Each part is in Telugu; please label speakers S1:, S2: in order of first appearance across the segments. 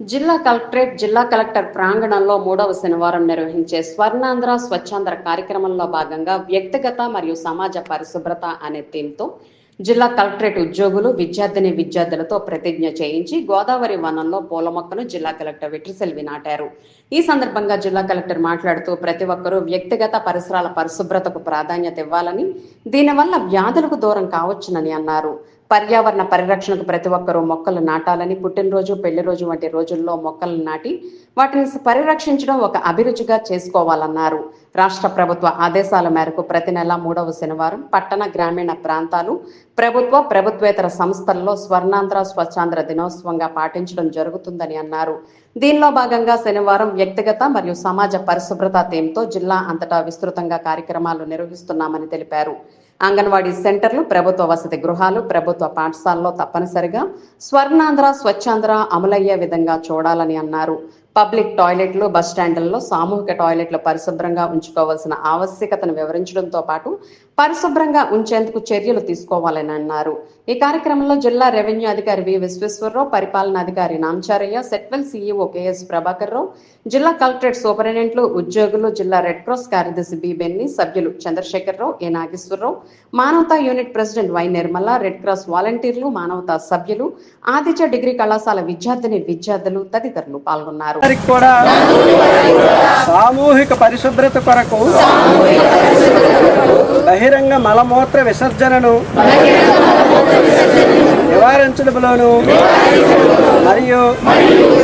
S1: జిల్లా కలెక్టరేట్ జిల్లా కలెక్టర్ ప్రాంగణంలో మూడవ శనివారం నిర్వహించే స్వర్ణాంధ్ర స్వచ్ఛాంధ్ర కార్యక్రమంలో భాగంగా వ్యక్తిగత మరియు సమాజ పరిశుభ్రత అనే థీమ్తో జిల్లా కలెక్టరేట్ ఉద్యోగులు విద్యార్థిని విద్యార్థులతో ప్రతిజ్ఞ చేయించి గోదావరి వనంలో పూల మొక్కను జిల్లా కలెక్టర్ విట్రిసెల్వి నాటారు. ఈ సందర్భంగా జిల్లా కలెక్టర్ మాట్లాడుతూ ప్రతి ఒక్కరూ వ్యక్తిగత పరిసరాల పరిశుభ్రతకు ప్రాధాన్యత ఇవ్వాలని దీనివల్ల వ్యాధులకు దూరం కావచ్చునని అన్నారు. పర్యావరణ పరిరక్షణకు ప్రతి ఒక్కరూ మొక్కలు నాటాలని పుట్టినరోజు పెళ్ళి రోజు వంటి రోజుల్లో మొక్కలు నాటి వాటిని పరిరక్షించడం ఒక అభిరుచిగా చేసుకోవాలన్నారు. రాష్ట్ర ప్రభుత్వ ఆదేశాల మేరకు ప్రతి నెల మూడవ శనివారం పట్టణ గ్రామీణ ప్రాంతాలు ప్రభుత్వ ప్రభుత్వేతర సంస్థల్లో స్వర్ణాంధ్ర స్వచ్ఛాంధ్ర దినోత్సవంగా పాటించడం జరుగుతుందని అన్నారు. దీనిలో భాగంగా శనివారం వ్యక్తిగత మరియు సమాజ పరిశుభ్రత థీమ్తో జిల్లా అంతటా విస్తృతంగా కార్యక్రమాలు నిర్వహిస్తున్నామని తెలిపారు. అంగన్వాడీ సెంటర్లు ప్రభుత్వ వసతి గృహాలు ప్రభుత్వ పాఠశాలలో తప్పనిసరిగా స్వర్ణాంధ్ర స్వచ్ఛాంధ్ర అమలయ్యే విధంగా చూడాలని అన్నారు. పబ్లిక్ టాయిలెట్లు బస్ స్టాండ్లలో సామూహిక టాయిలెట్లు పరిశుభ్రంగా ఉంచుకోవాల్సిన ఆవశ్యకతను వివరించడంతో పాటు పరిశుభ్రంగా ఉంచేందుకు చర్యలు తీసుకోవాలని అన్నారు. ఈ కార్యక్రమంలో జిల్లా రెవెన్యూ అధికారి వి విశ్వేశ్వరరావు పరిపాలనాధికారి నాంచారయ్య సెట్వెల్ సీఈఓ కెఎస్ ప్రభాకర్ రావు జిల్లా కలెక్టరేట్ సూపరింటెండెంట్లు ఉద్యోగులు జిల్లా రెడ్ క్రాస్ కార్యదర్శి బి బెన్ని సభ్యులు Chandrasekhararao A Nageswararao Manavatha unit president Y Nirmala red cross వాలంటీర్లు మానవతా సభ్యులు ఆదిత్య డిగ్రీ కళాశాల విద్యార్థిని విద్యార్థులు తదితరులు పాల్గొన్నారు.
S2: వారికి కూడా సామూహిక పరిశుభ్రత కొరకు బహిరంగ మలమూత్ర విసర్జనను నివారించడంలోను మరియు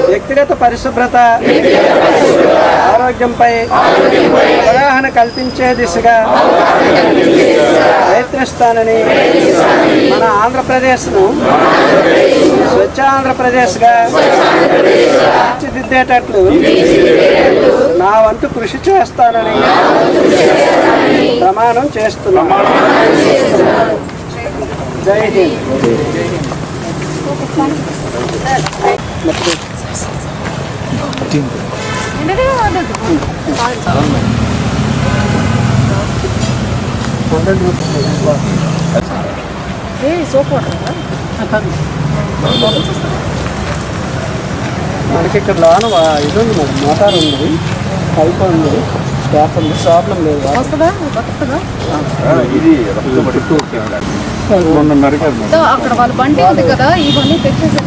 S2: వ్యక్తిగత పరిశుభ్రత ఆరోగ్యంపై అవగాహన కల్పించే దిశగా ప్రయత్నిస్తానని మన ఆంధ్రప్రదేశ్ను స్వచ్ఛ ఆంధ్రప్రదేశ్గా తీర్చిదిద్దేటట్లు నా వంతు కృషి చేస్తానని ప్రమాణం చేస్తున్నాను. జై హింద్. మనకి ఇక్కడ లోన ఇది ఉంది మేడం మోటార్ ఉంది. పైప్ ఉంది. ట్యాప్ ఉంది. ప్రాబ్లం లేదు
S3: అక్కడ వాళ్ళ బండి ఉంది కదా ఇవన్నీ తెచ్చేసి